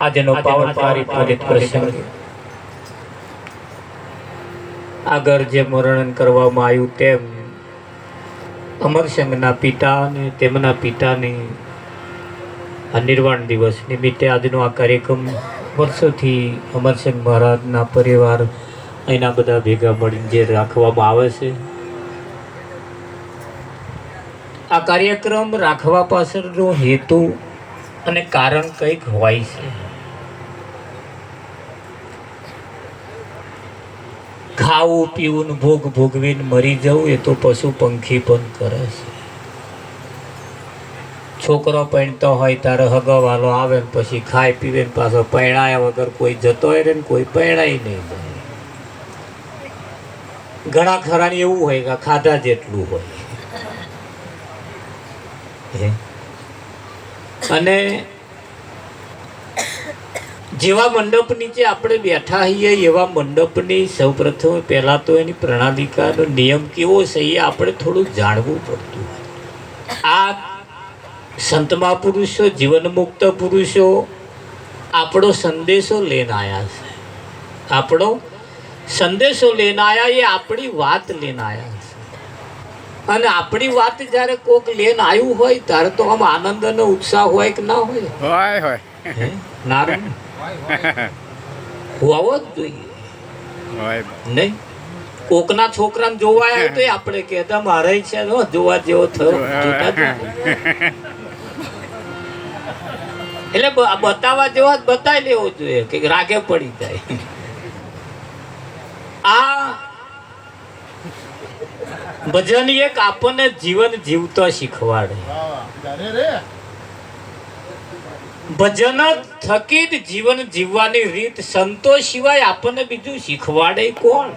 આજનો પાવન પારી પૂરિત પ્રસંગ આગળ જે વર્ણન કરવામાં આવ્યું તેમ અમરસંઘના પિતા અને તેમના પિતાની આ નિર્વાણ દિવસ નિમિત્તે આજનો આ કાર્યક્રમ વર્ષોથી અમરસિંહ મહારાજના પરિવાર અહીંના બધા ભેગા મળીને જે રાખવામાં આવે છે. આ કાર્યક્રમ રાખવા પાછળનો હેતુ અને કારણ કંઈક હોય છે. ખાવું, પીવું ભોગ ભોગવીને મરી જવું એ તો પશુ પંખી પણ કરે છે. છોકરો પૈણતો હોય ત્યારે હગવાલો આવે ને પછી ખાય, પીવે ને પાછો પૈણાયા વગર કોઈ જતો હોય ને કોઈ પૈણાય નહીં જાય ઘણા ખરાને એવું હોય કે ખાધા જેટલું હોય? અને જેવા મંડપ નીચે આપણે બેઠા હોઈએ, એવા મંડપની સૌપ્રથમ પહેલાં તો એની પ્રણાલિકાનો નિયમ કેવો છે એ આપણે થોડું જાણવું પડતું આ સંતમા પુરુષો જીવનમુક્ત પુરુષો આપણો સંદેશો લઈને આવ્યા છે. આપણો સંદેશો લઈને આવ્યા એ આપણી વાત લઈને આવ્યા અને આપણી વાત જ્યારે કોક લેન આવ્યું હોય ત્યારે તો આમ આનંદ અને ઉત્સાહ હોય કે ના હોય? હોય હોય. નારાયણ હોવો જ જોઈએ. હોય. નહીં? કોકના છોકરાને જોવા આવ્યા તો આપણે કહેતા મારે છે જોવા જેવો થયો. એટલે બતાવવા જેવા જ બતાવી લેવો જોઈએ કે રાગે પડી જાય આ ભજન એક આપણને જીવન જીવતો શીખવાડે. ભજન થકી જ જીવન જીવવાની રીત સંતો સિવાય આપણને બીજું શીખવાડે કોણ?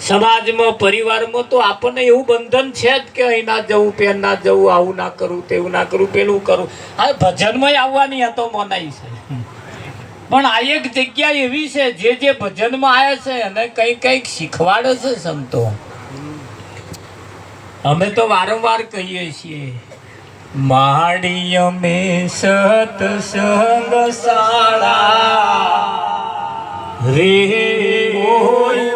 સમાજમાં, પરિવારમાં તો આપણને એવું બંધન છે જ કે અહીં ના જવું, પેન ના જવું, આવું ના કરવું તેવું ના કરવું પેલું કરવું હા ભજનમાં આવવાની આ તો મનાઈ છે. પણ આ એક જગ્યા એવી છે, જે જે ભજનમાં આવ્યા છે અને કંઈક કંઈક શીખવાડે છે સંતો. અમે તો વારંવાર કહીએ છીએ માડી અમે સતસંગ શાળા રે કોઈ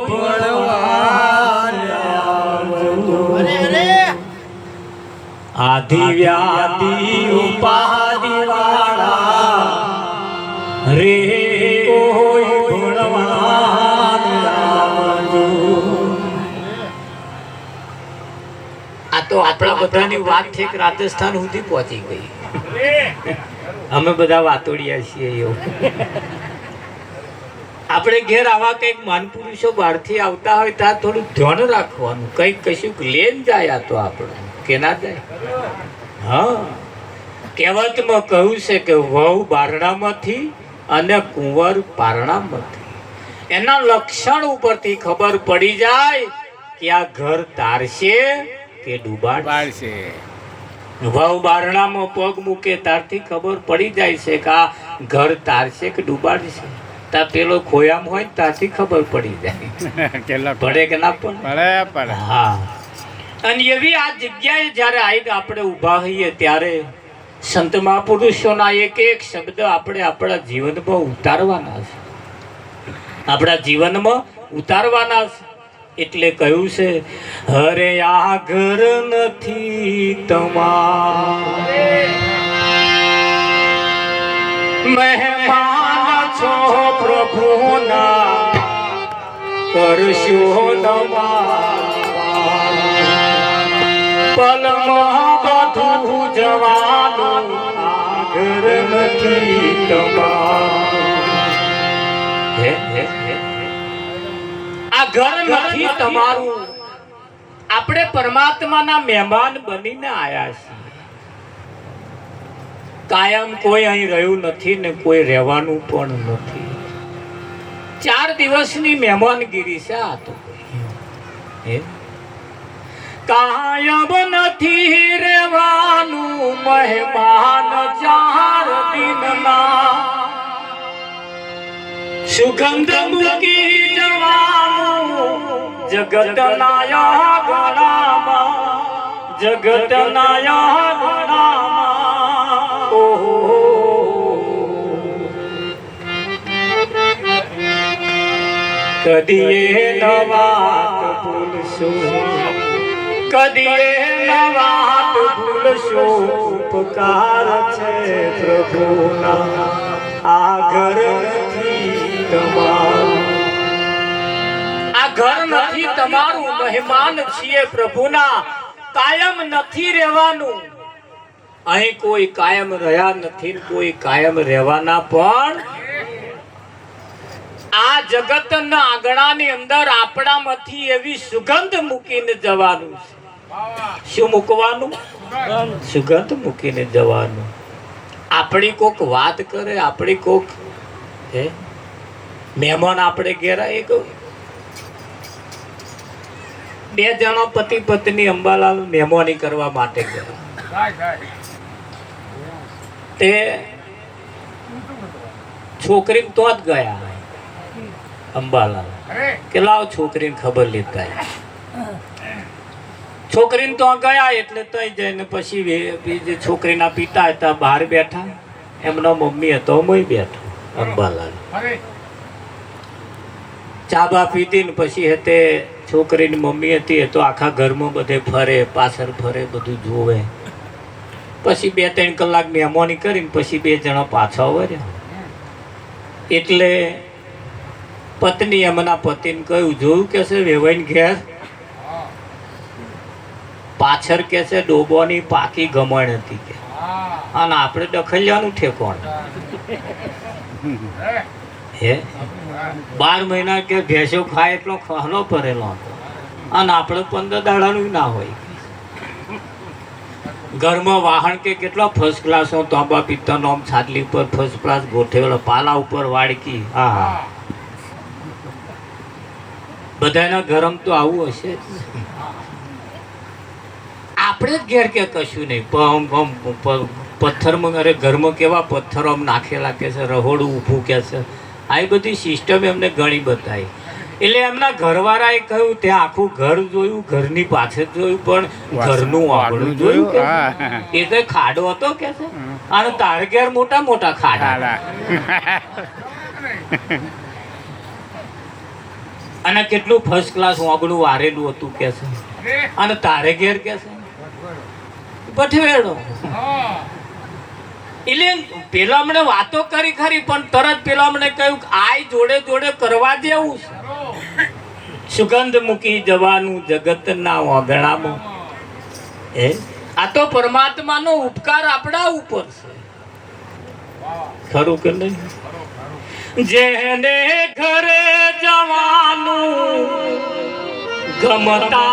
આધિ વ્યાધિ ઉપાધિ વાળા રે તો આપણા બધાની વાત ઠેક રાજસ્થાન સુધી પહોંચી ગઈ. અમે બધા વાતોડિયા છીએ એવું. આપણે ઘેર આવા કંઈક માનપુરુષો બહારથી આવતા હોય ત્યાં થોડું ધ્યાન રાખવાનું. કંઈક કશું લેન જાય આ તો આપણે. કે ના જાય? હા. કહેવતમાં કહ્યું છે કે વહુ બારણામાંથી અને કુંવર પારણામાંથી. એના લક્ષણ ઉપરથી ખબર પડી જાય કે આ ઘર તારશે કે ડૂબાડ છે વહુ બારણામાં પગ મૂકે તારથી ખબર પડી જાય છે કે આ ઘર તારશે કે ડૂબાડશે તા પેલો ખોયામ હોય ત્યાંથી ખબર પડી જાય. પડે કે ના પડે? પડે પડે. હા. અને એવી આ જગ્યાએ જ્યારે આવીને આપણે ઊભા હોઈએ ત્યારે સંત મહાપુરુષોના એક એક શબ્દ આપણે આપણા જીવનમાં ઉતારવાના છે. આપણા જીવનમાં ઉતારવાના છે. એટલે કહ્યું છે હરે આ ઘર નથી તમારે. મહેમાન છો પ્રભુના કરશો પલમાં બધું જવાનું આગળ નથી તમારું. હે, હે, હે. આ ઘર નથી તમારું આપણે પરમાત્માના મહેમાન બનીને આયા છીએ. કાયમ કોઈ અહીં રહ્યું નથી ને કોઈ રહેવાનું પણ નથી. ચાર દિવસની મહેમાનગીરી છે આ તો. કાયમ નથી રહેવાનું મહેમાન ચાર દિનના. સુગંધ મૂકી જવાનું જગત નાયા ગળામાં, જગતના યાગણામાં ઓહો. કદીએ નવાત ભૂલશો. કદીએ નવાત ભૂલશો. ઉપકાર છે પ્રભુના. આ નથી તમારું. ઘર નથી, તમારું મહેમાન છીએ પ્રભુના. કાયમ નથી રહેવાનું. અહીં કોઈ કાયમ રહ્યા નથી કોઈ કાયમ રહેવાના, પણ આ જગતના આંગણાની અંદર આપણામાંથી એવી સુગંધ મૂકીને જવાનું છે. શું મૂકવાનું? સુગંધ મૂકીને જવાનું. આપણી કોક વાત કરે, આપણી કોક, હે? મહેમાન આપણે ઘેરા એ કહું. બે જણો પતિ પત્ની અંબાલાલ મહેમાની કરવા માટે ગયા. તે છોકરી તો જ ગયા અંબાલાલ. કે લાવ છોકરીને ખબર લેતા છોકરી છોકરીને તો ગયા એટલે તઈ જઈને પછી બીજી છોકરીના પિતા હતા બહાર બેઠા. એમનો મમ્મી હતો મોય બેઠો અંબાલાલ. ચા બા ને પછી હતે છોકરીની મમ્મી હતી એ તો આખા ઘરમાં બધે ફરે પાછળ ફરે બધું જોવે. પછી બે ત્રણ કલાક મહેમાની કરીને પછી બે જણા પાછા વર્યા એટલે પત્ની એમના પતિને કહ્યું જોયું કે છે વેવાઈને ઘેર? પાછળ કે છે ડોબોની પાકી ગમણ હતી કે. અને આપણે દખલિયાનું ઠેકોણ હે? બાર મહિના કે ભેંસો ખાય એટલો ખહલો ભરેલો હતો. અને આપણે પંદર દાડાનું ના હોય. ઘરમાં વાહન કે કેટલો ફર્સ્ટ ક્લાસ નો તાંબા પિત્તળનો આમ છાદલી ઉપર ફર્સ્ટ ક્લાસ ગોઠવેલો, પાલા ઉપર વાડકી. હા હા બધાના ગરમ તો આવું હશે આપણે જ ઘેર કે કશું નહીં. પમ પમ પથ્થરમાં અરે ઘરમાં કેવા પથ્થરો આમ નાખેલા કે છે, રહોડું ઊભું કે છે. આ બધી સિસ્ટમ એમને ઘણી બતાવી એટલે એમના ઘરવાળાએ કહ્યું ત્યાં આખું ઘર જોયું ઘરની પાછળ જોયું પણ ઘરનું આંગણું જોયું કે એ કઈ ખાડો હતો કે છે? અને તારે ઘેર મોટા મોટા ખાડા. અને કેટલું ફર્સ્ટ ક્લાસ વાગણું વારેલું હતું કે છે? અને તારે ઘેર કે છે? પઠવેડો એટલે પેલા અમને વાતો કરી ખરી પણ તરત પેલા અમને કહ્યું આય જોડે જોડે કરવા જેવું સુગંધ મૂકી જવાનું જગતના વગણામાં હે? આ તો પરમાત્માનો ઉપકાર આપણા ઉપર છે. ખરું કે નહીં? જેને ઘરે જવાનું ગમતા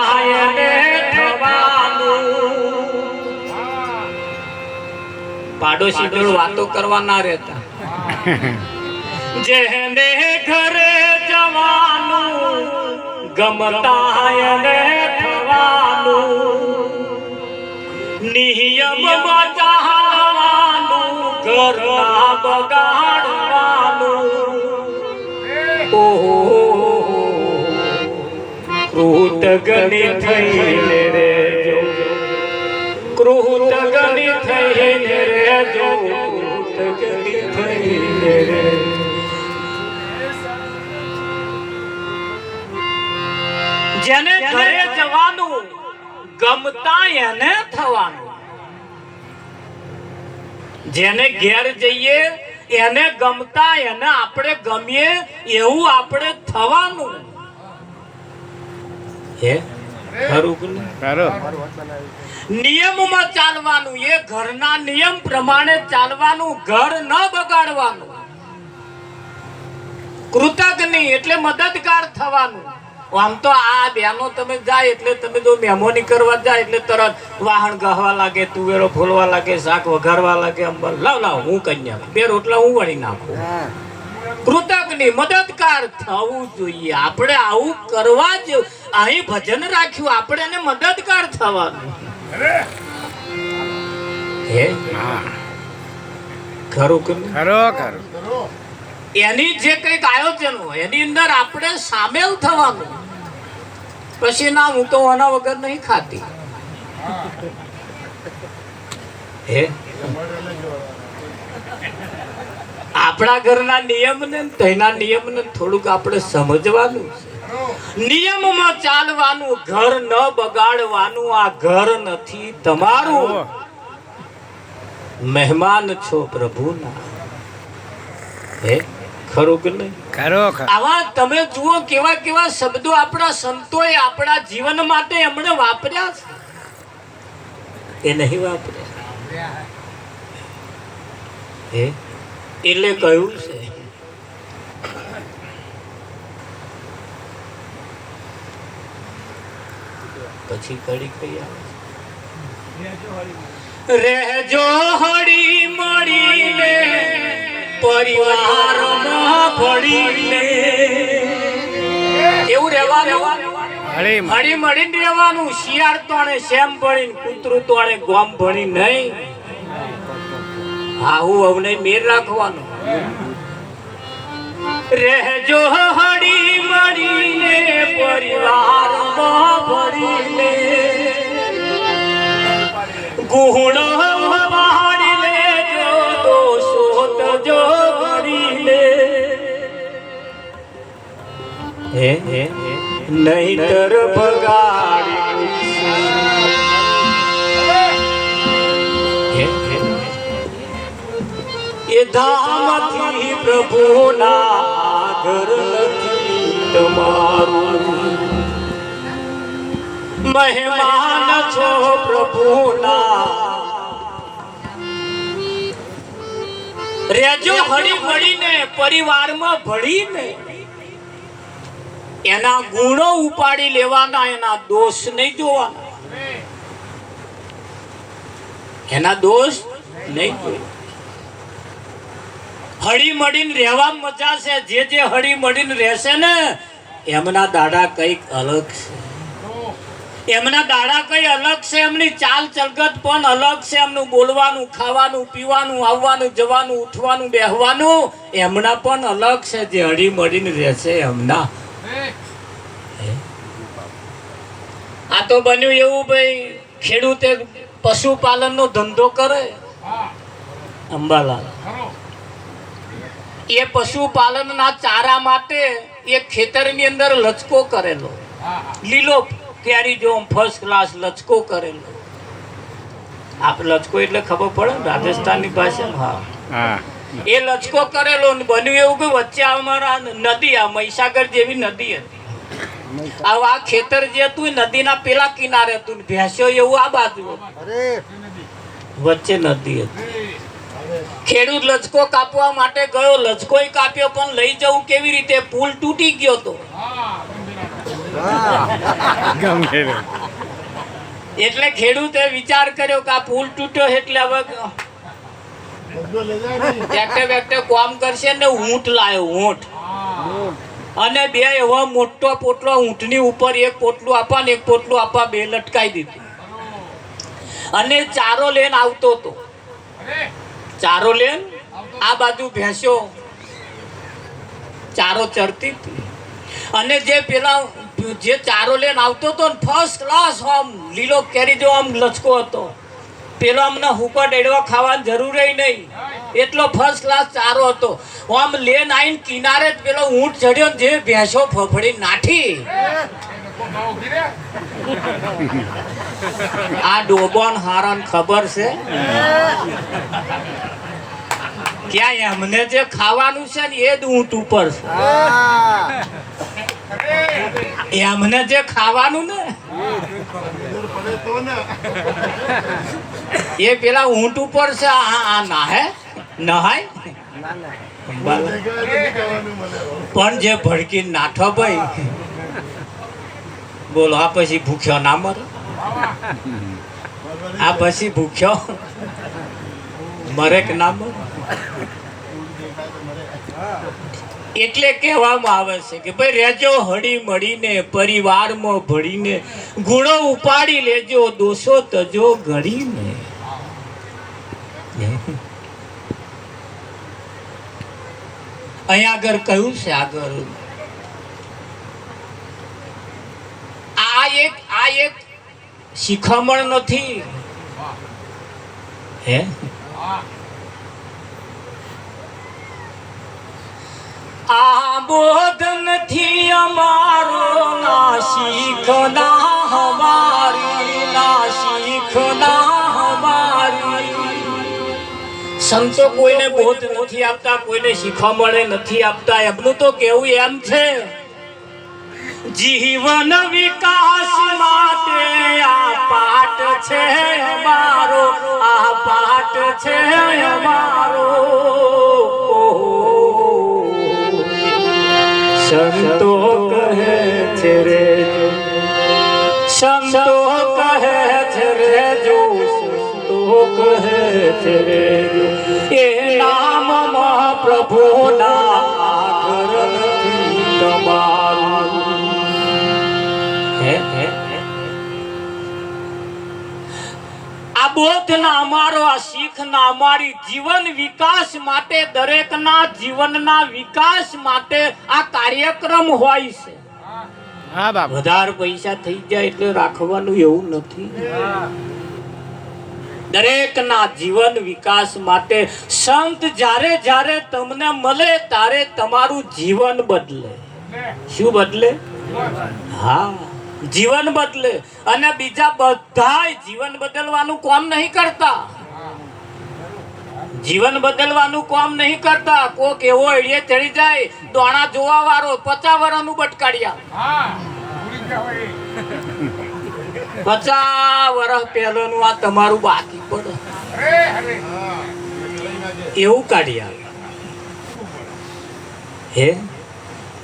પાડોશી જોડે વાતો કરવા ના રહેતા. જેને ઘરે જવાનું ગમતા એને થવાનું. નિયમ બચાવવાનું ઘરના બગાડવાનું. ઓહો કૃતજ્ઞ થઈને રેજો જેને ઘરે જવાનું, ગમતા એને થવાનું. જેને ઘેર જઈએ, એને ગમતા એને આપણે ગમીએ, એવું આપણે થવાનું. હે? ખરું? કરો નિયમમાં ચાલવાનું એ ઘરના નિયમ પ્રમાણે ચાલવાનું ઘર ન બગાડવાનું. કૃતજ્ઞ એટલે મદદગાર થવાનું. આમ તો આ બેનો તમે જાય એટલે તમે જો મહેમાની કરવા જાય એટલે તરત વાહન ગહવા લાગે તુવેરો ફોલવા લાગે શાક વઘારવા લાગે અંબર લાવ લાવ હું કન્યા બે રોટલા હું વળી નાખું. કૃતજ્ઞ મદદગાર થવું જોઈએ. આપણે આવું કરવા જ અહીં ભજન રાખ્યું. આપણે એને મદદગાર થવાનું. હે? હા ખરું કે ખરો ખરો. એની જે કંઈક આયોજન હોય એની અંદર આપણે સામેલ થવાનું. પછી ના હું તો આના વગર નહીં ખાતી. હે? આપણા ઘરના નિયમ ને તેના નિયમ ને થોડુંક આપણે સમજવાનું છે. નિયમમાં ચાલવાનું ઘર ન બગાડવાનું આ ઘર નથી તમારું. મહેમાન છો પ્રભુના. હે? ખરું કે નહીં? ખરો ખરો આવા તમે જુઓ કેવા કેવા શબ્દો આપણા સંતોએ આપણા જીવન માટે એમણે વાપર્યા છે. એ નહીં વાપર્યા. હે? એટલે કહ્યું છે. પછી કડી કઈ આવે રહેજો હળી મળીને પરિવારમાં ભળીને. એવું રહેવાનું? હળી હળી મળીને રહેવાનું? શિયાળ તોણે શેમ ભણીને કૂતરું તોણે ગોમ ભણી નહીં. આવું હવને મેર રાખવાનું. રહેજો હળી મળીને પરિવારમાં ભરીને. ગુણ પાડી લેજો દોષો તજો ભરી લે હે હે નહીતર બગાડી હે, હે. એ ધામથી પ્રભુના ઘર નથી. તમારું મહેમાન છો પ્રભુના. રેજો હળી મળીને પરિવારમાં ભળીને, એના ગુણો ઉપાડી લેવાના, એના દોષ નહીં જોવાના. એના દોષ નહીં જોવાના. હળી મળીને રહેવા મજા છે. જે જે હળી મળીને રહેશે ને એમના દાડા કંઈક અલગ છે. એમના દાડા કઈ અલગ છે એમની ચાલ ચલગત પણ અલગ છે. એમનું બોલવાનું ખાવાનું પીવાનું આવવાનું જવાનું ઉઠવાનું બેહવાનું એમના પણ અલગ છે. જે હળી મળીને રહેશે એમના. આ તો બન્યું એવું ભાઈ ખેડૂતે પશુપાલનનો ધંધો કરે. અંબાલાલ. એ પશુપાલનના ચારા માટે એ ખેતરની અંદર લચકો કરેલો. લીલો કેરી જો ફર્સ્ટ ક્લાસ લચકો કરેલો. આપ લચકો એટલે ખબર પડે ને રાજસ્થાનની ભાષામાં હા. એ લચકો કરેલો ને બન્યું એવું કે વચ્ચે અમારા નદી આ મહીસાગર જેવી નદી હતી. હવે આ ખેતર જે હતું નદીના પેલા કિનારે હતું ને ભેંસો એવું આ બાજુ વચ્ચે નદી હતી. ખેડૂત લચકો કાપવા માટે ગયો લચકોય કાપ્યો પણ લઈ જવું કેવી રીતે? પુલ તૂટી ગયો તો. એટલે ખેડૂતે વિચાર કર્યો કે આ પુલ તૂટ્યો એટલે હવે ટ્રેક્ટર બેક્ટર કોમ કરશે ને ઊંટ લાયો ઊંટ. અને બે એવો મોટો પોટલો ઊંટની ઉપર એક પોટલું આપવા ને એક પોટલું આપવા બે લટકાઈ દીધું. અને ચારો લઈને આવતો હતો ચારો લે આ બાજુ ભેંસો. ચારો હતી. અને જે પેલા જે ચારો લઈને આવતો હતો ને ફર્સ્ટ ક્લાસ આમ લીલો કેરી જો આમ લચકો હતો. પેલો અમને હુકો ડેડવા ખાવાની જરૂર નહીં. એટલો ફર્સ્ટ ક્લાસ ચારો હતો. આમ લેન આવીને કિનારે જ પેલો ઊંટ ચડ્યો જે ભેંસો ફફડી નાઠી. આ ડોબોન હારણ ખબર છે? ક્યાં એમને જે ખાવાનું છે ને એ જ ઊંટ ઉપર છે. એમને જે ખાવાનું ને એ પેલા ઊંટ ઉપર છે. આ આ નાહે? નહાય? પણ જે ભડકી નાઠો ભાઈ બોલો આ પછી ભૂખ્યો ના મરો? આ પછી ભૂખ્યો મરે કે ના મરે? એટલે કહેવામાં આવે છે કે ભાઈ રહેજો હળી મળીને પરિવારમાં ભળીને ગુણો ઉપાડી લેજો દોષો તજો ઘડીને અહીંયા આગળ કહ્યું છે આગળ આ એક આ એક શિખામણ નથી. હે? આ બોધ નથી અમારો ના શીખના હમારી ના શીખના હમારી. સંતો કોઈને બોધ નથી આપતા કોઈને શીખામણે નથી આપતા એમનું તો કેવું એમ છે? જીવન વિકાસ માટે આ પાઠ છે મારો આ પાઠ છે મારો સંતો કહે છે રે સંતો કહે છે રે જો, સંતો કહે છે રે એ નામમાં પ્રભુના બોધના અમારો આ શીખના અમારી જીવન વિકાસ માટે દરેકના જીવનના વિકાસ માટે આ કાર્યક્રમ હોય છે. હા બાપુ. વધારે પૈસા થઈ જાય એટલે રાખવાનું એવું નથી. દરેકના જીવન વિકાસ માટે સંત જ્યારે જ્યારે તમને મળે ત્યારે તમારું જીવન બદલે. શું બદલે? હા. જીવન બદલે અને બીજા બધાય જીવન બદલવાનું કામ નહીં કરતા. જીવન બદલવાનું કામ નહીં કરતા. કોક એવો એડિયે ચડી જાય, દોણા જોવા વાળો, પચાસ વર્ષનું બટકાડ્યા. પચાસ વર્ષ પહેલાનું આ તમારું બાકી પડે. એવું કાઢ્યા. હે?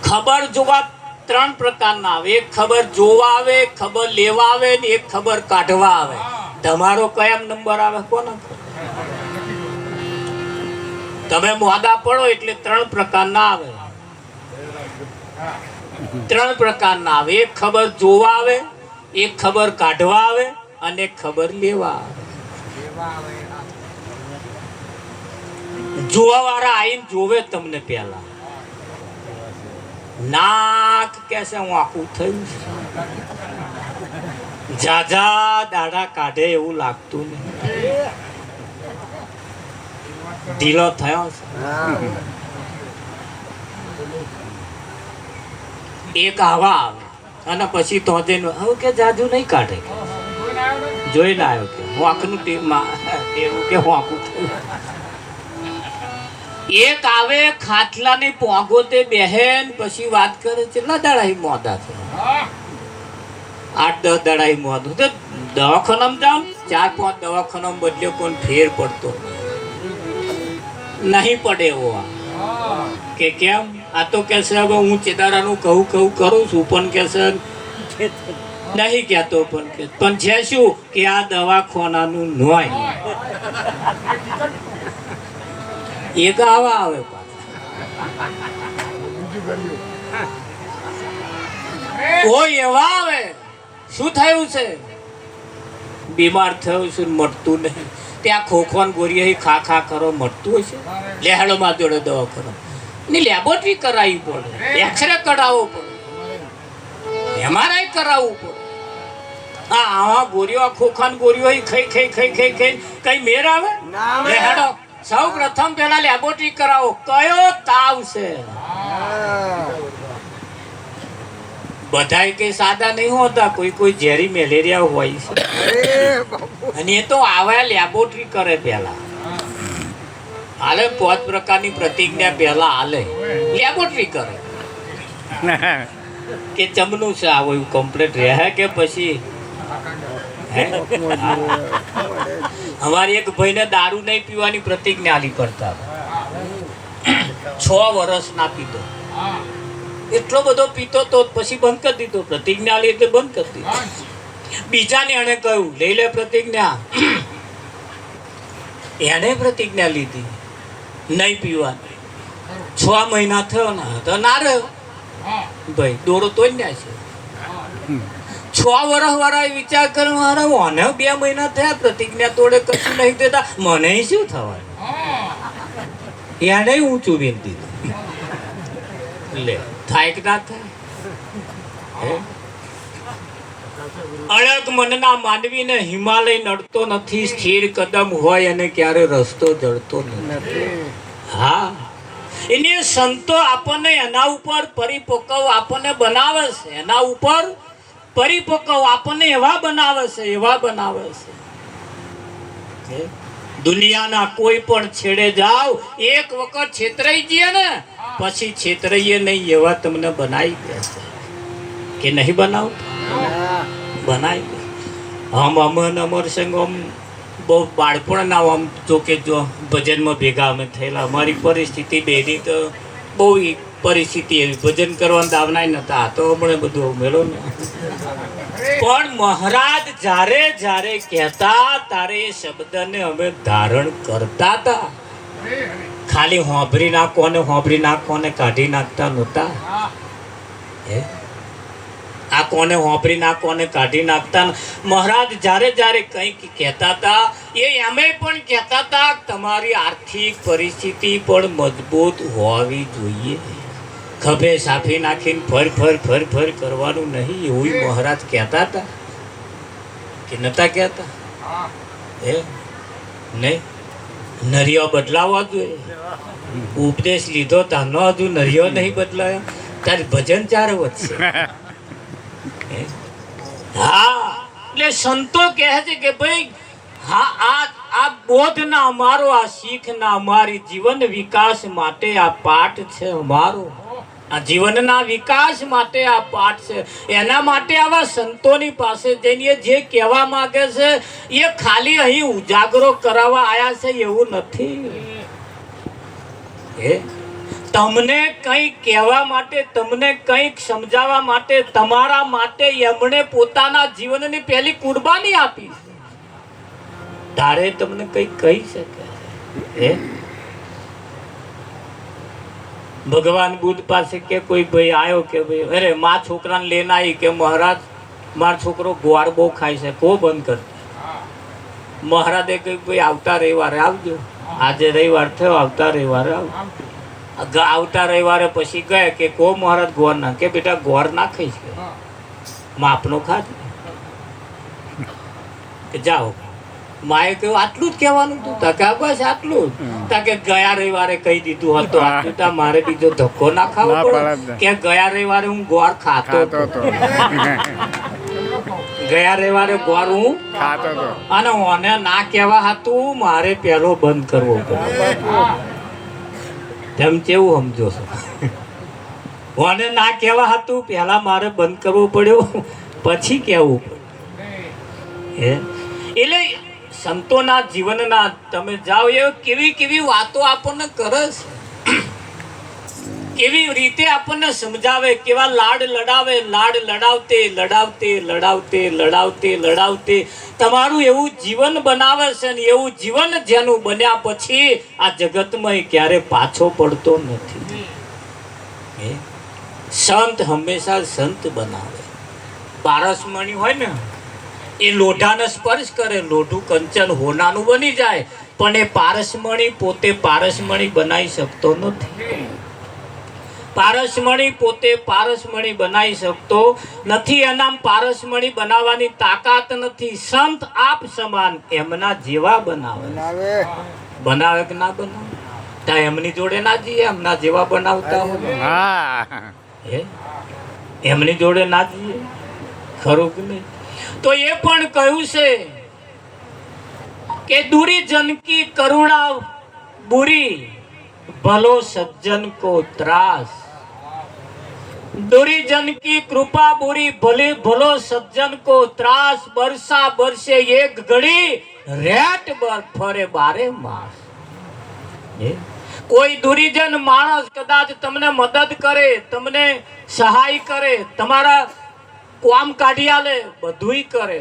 ખબર જોવા ત્રણ પ્રકારના આવે. એક ખબર જોવા આવે ખબર લેવા આવે ને એક ખબર કાઢવા આવે. તમારો કયા નંબર આવે કોનો? તમે મોદા પડો એટલે ત્રણ પ્રકારના આવે. ત્રણ પ્રકારના આવે. એક ખબર જોવા આવે એક ખબર કાઢવા આવે અને ખબર લેવા આવે. જોવા વાળા આઈને જોવે તમને પેલા નાક કેસે હું આખું થયું જાજા દાડા કાઢે એવું લાગતું નહીં. ઢીલો થયો એક આવા આવે અને પછી તો હવે કે જાજુ નહીં કાઢે. જોઈને આવ્યો કે હું આખનું ટીમમાં એવું કે હું આખું થયું. એક આવે, ખાટલાની પોગોતે બેહેન પછી વાત કરે કેટલા દાડા મોદા છે. આઠ, દસ દાડા મોદું તો દવાખાનામાં જાઉં ચાર, પાંચ દવાખાનામાં બદલ્યો પણ ફેર પડતો નહીં પડે એવો આ. કે કેમ? આ તો કે છે, હવે હું ચેદારાનું કહું કહું કરું છું, પણ કે નહીં કહેતો પણ કે પણ છે શું? કે આ દવાખાનાનું નોય એક આવા આવે કોઈ એવા આવે? શું થયું છે? બીમાર થયું છે મળતું નહીં. ત્યાં ખોખવાન ગોરી ખા ખા કરો મળતું હશે લેહાડોમાં જોડે દવા કરો ને લેબોરેટરી કરાવવી પડે. એક્સરે કઢાવવો પડે. એમઆરઆઈ કરાવવું પડે. આ આવા ગોરીઓ ખોખાન ગોરીઓ ખાઈ ખાઈ ખાઈ ખાઈ ખાઈ કઈ મેર આવે. લેહાડો. સૌ પ્રથમ પેલા લેબોરેટરી કરાવો. કયો તાવ છે? બધાય કઈ સાદા નહીં હોતા, કોઈ કોઈ ઝેરી મેલેરિયા હોય છે. અને એ તો આવા લેબોરેટરી કરે પહેલા. હાલે, પાંચ પ્રકારની પ્રતિજ્ઞા પહેલા હાલે. લેબોરેટરી કરે. કે ચમનું છે આવું એવું કમ્પ્લેટ રહે કે પછી? અમારી એક ભાઈને દારૂ નહીં પીવાની પ્રતિજ્ઞા આલી કરતા છ વર્ષ ના પીતો એટલો બધો પીતો તો પછી બંધ કરી દીધો. પ્રતિજ્ઞા આલી એટલે બંધ કરી દીધો. બીજાને એણે કહ્યું, લઈ લે પ્રતિજ્ઞા. એણે પ્રતિજ્ઞા લીધી. નહીં પીવાની. છ મહિના થયો ને, તો ના રહ્યો. ભાઈ, દોરો તો જ છે. છ વર્ષ વાળા વિચાર કરવાના મને બે મહિના થયા, પ્રતિજ્ઞા તોડે કશું નહીં દેતા મને શું થવાનું? એને ઊંચું વિનંતી લે, થાય કે ના થાય? અળગ મનના માનવીને હિમાલય નડતો નથી, સ્થિર કદમ હોય અને ક્યારે રસ્તો જડતો નથી. હા. એને સંતો આપણને એના ઉપર પરિપક્વ આપણને બનાવે છે. એના ઉપર પરિપક્વ આપણને એવા બનાવે છે, એવા બનાવે છે? દુનિયાના કોઈ પણ છેડે જાઓ, એક વખત છેતરાઈ જઈએ ને, પછી છેતરાઈએ નહીં એવા તમને બનાવી દે છે. કે નહીં બનાવતા? બનાવી દે. આમ અમન અમર સંગ આમ બહુ બાળપણના આમ જો કે જો ભજનમાં ભેગા અમે થયેલા. અમારી પરિસ્થિતિ બેની તો બહુ પરિસ્થિતિ એવી. ભજન કરવાનું દાવનાય નતા. તો હમણાં બધું ઉમેરો ને. પણ મહારાજ જ્યારે જ્યારે કહેતા તારે એ શબ્દને અમે ધારણ કરતા હતા. ખાલી હોંભરી નાખો ને હોંભરી નાખો ને કાઢી નાખતા નહોતા. આ કોને નાખો ને કાઢી નાખતા મહારાજ જ્યારે જ્યારે કંઈક કહેતા હતા, એ એમે પણ કહેતા હતા, તમારી આર્થિક પરિસ્થિતિ પણ મજબૂત હોવી જોઈએ. ખભે સાફી નાખીને ફર ફર ફર ફર કરવાનું નહીં. એવું મહારાજ કહેતા હતા. કે નતા કહેતા? હે? નહીં? નરિયો બદલાવવા જોઈએ. ઉપદેશ લીધો તાનો હજુ નરિયો નહીં બદલાયો. તારે ભજન ચાર વધશે. હા. એટલે સંતો કહે છે કે ભાઈ, હા, આ આ બોધના અમારો, આ શીખના અમારી જીવન વિકાસ માટે આ પાઠ છે અમારો. આ જીવનના વિકાસ માટે આ પાઠ છે. એના માટે આવા સંતોની પાસે જઈને જે કહેવા માગે છે, એ ખાલી અહીં ઉજાગરો કરાવવા આવ્યા છે એવું નથી. હે? તમને કંઈક કહેવા માટે, તમને કંઈક સમજાવવા માટે, તમારા માટે એમણે પોતાના જીવનની પહેલી કુરબાની આપી. તારે તમને કંઈક કહી શકે? હે? ભગવાન બુદ્ધ પાસે કે કોઈ ભાઈ આવ્યો કે ભાઈ, અરે મા છોકરાને લઈને આવી કે મહારાજ, મારો છોકરો ગોળ બહુ ખાય છે, કો બંધ કર. મહારાજે કહ્યું, ભાઈ, આવતા રવિવારે આવજો. આજે રવિવાર થયો, આવતા રવિવારે આવજો. આવતા રવિવારે પછી ગયા કે, કો મહારાજ, ગોળ ના કે, બેટા, ગોળ ના ખાઈ છે માપનો ખાજ કે, જાઓ. માએ કહ્યું આટલું જ કહેવાનું હતું. તા બસ આટલું તા કે ગયા રવિવારે કહી દીધું હતું. આટલું તા મારે બીજો ધક્કો ના ખાવો પડે. કે ગયા રવિવારે હું ગોળ ખાતો હતો. ગયા રવિવારે ગોળ હું ખાતો હતો. અને ઓને ના કહેવા હતું મારે પહેલો બંધ કરવો પડ્યો. તેમ કેવું સમજો છો? ઓને ના કહેવા હતું પહેલા મારે બંધ કરવો પડ્યો. પછી કહેવું પડ્યું હે? એટલે સંતોના જીવનના તમે જાઓ, એ કેવી કેવી વાતો આપણને કરે છે? કેવી રીતે આપણને સમજાવે, કેવા લાડ લડાવે, લાડ લડાવતે લડાવતે લડાવતે લડાવતે લડાવતે. તમારું એવું જીવન બનાવે છે ને એવું જીવન જેનું બન્યા પછી આ જગતમાં ક્યારે પાછો પડતો નથી. સંત હંમેશા સંત બનાવે. પારસમણી હોય ને એ લોઢાને સ્પર્શ કરે લોઢું કંચન હોનાનું બની જાય પણ એ પારસમણી પોતે પારસમણી બનાવી શકતો નથી. પારસમણી પોતે પારસમણી બનાવી શકતો નથી એનામ પારસમણી બનાવવાની તાકાત નથી. સંત આપ સમાન એમના જેવા બનાવે. બનાવે. કે ના બનાવે? તા એમની જોડે ના જઈએ એમના જેવા બનાવતા હોય. હે? એમની જોડે ના જઈએ? ખરું કે નહીં? તો એ પણ કહ્યું છે કે દૂરી જનકી કરુણા બુરી, ભલો સજ્જન કો ત્રાસ. દૂરી જનકી કૃપા બુરી, ભલે ભલો સજ્જન કો ત્રાસ. બરસા બરસે એક ઘડી, રેટ બર ફરે બારે માસ. કોઈ દુરીજન માણસ કદાચ તમને મદદ કરે, તમને સહાય કરે, તમારા કામ કાઢી આલે, બધુંય કરે.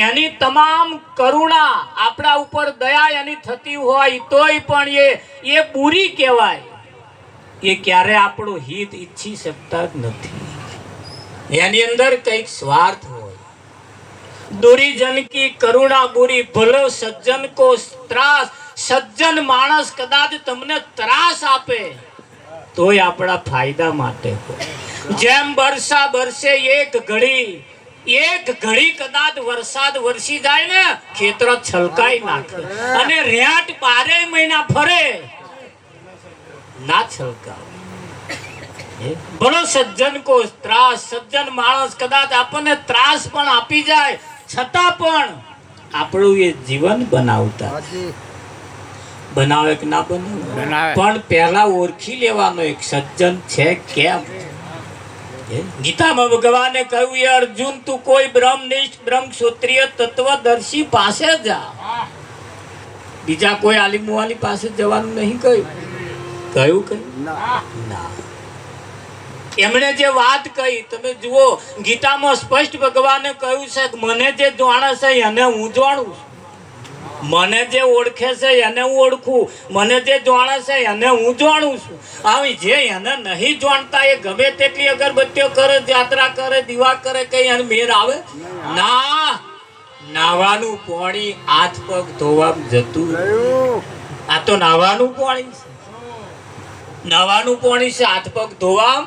એની તમામ કરુણા આપણા ઉપર દયા એની થતી હોય, તોય પણ એ એ બુરી કહેવાય. એ ક્યારે આપણું હિત ઈચ્છી શકતા જ નથી. એની અંદર કંઈક સ્વાર્થ હોય. દુરી કી કરુણા બુરી, ભલો સજ્જન કો ત્રાસ. સજ્જન માણસ કદાચ તમને ત્રાસ આપે, તોય આપણા ફાયદા માટે હોય. જેમ બરસા બરસે એક ઘડી એક ઘડી કદાચ વરસાદ વરસી જાય ને ખેતર છલકાઈ નાખે અને રેટ બારે મહિના ફરે ના છલકાવે? ભલો સજ્જન કો ત્રાસ સજ્જન માણસ કદાચ આપણને ત્રાસ પણ આપી જાય છતાં પણ આપણું એ જીવન બનાવતા બનાવે કે ના બનાવે. પણ પહેલા ઓળખી લેવાનો એક સજ્જન છે કેમ? ગીતામાં ભગવાને કહ્યું "એ અર્જુન તું કોઈ બ્રહ્મનિષ્ઠ બ્રહ્મ ક્ષત્રિય તત્વદર્શી પાસે જા. બીજા કોઈ આલી પાસે જવાનું નહીં કહ્યું? કહ્યું કઈ? ના. એમણે જે વાત કહી તમે જુઓ ગીતામાં સ્પષ્ટ ભગવાને કહ્યું છે કે મને જે જાણે છે એને હું જાણું છું. મને જે ઓળખે છે એને હું ઓળખું. મને જે જાણે છે એને હું જાણું છું. આવી જે એને નહીં જાણતા એ ગમે તેટલી અગરબત્તીઓ કરે યાત્રા કરે દીવા કરે કઈ એને મેર આવે? ના. નાવાનું પાણી હાથ પગ ધોવા જતું આ તો નાવાનું પાણી છે. નાવાનું પાણી છે હાથ પગ ધોવા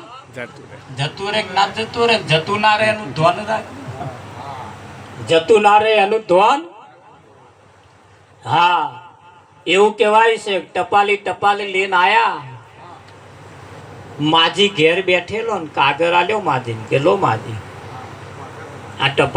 જતું રે ના જતું રે જતું ના રે એનું ધ્વન રાખ જતું ના રે એનું ધ્યાન હા, એવું કહેવાય છે, ટપાલી ટપાલી લઈને આયા. માજી ઘેર બેઠેલો ને કાગર આલ્યો માજી કે લો માજી આ ટપાલ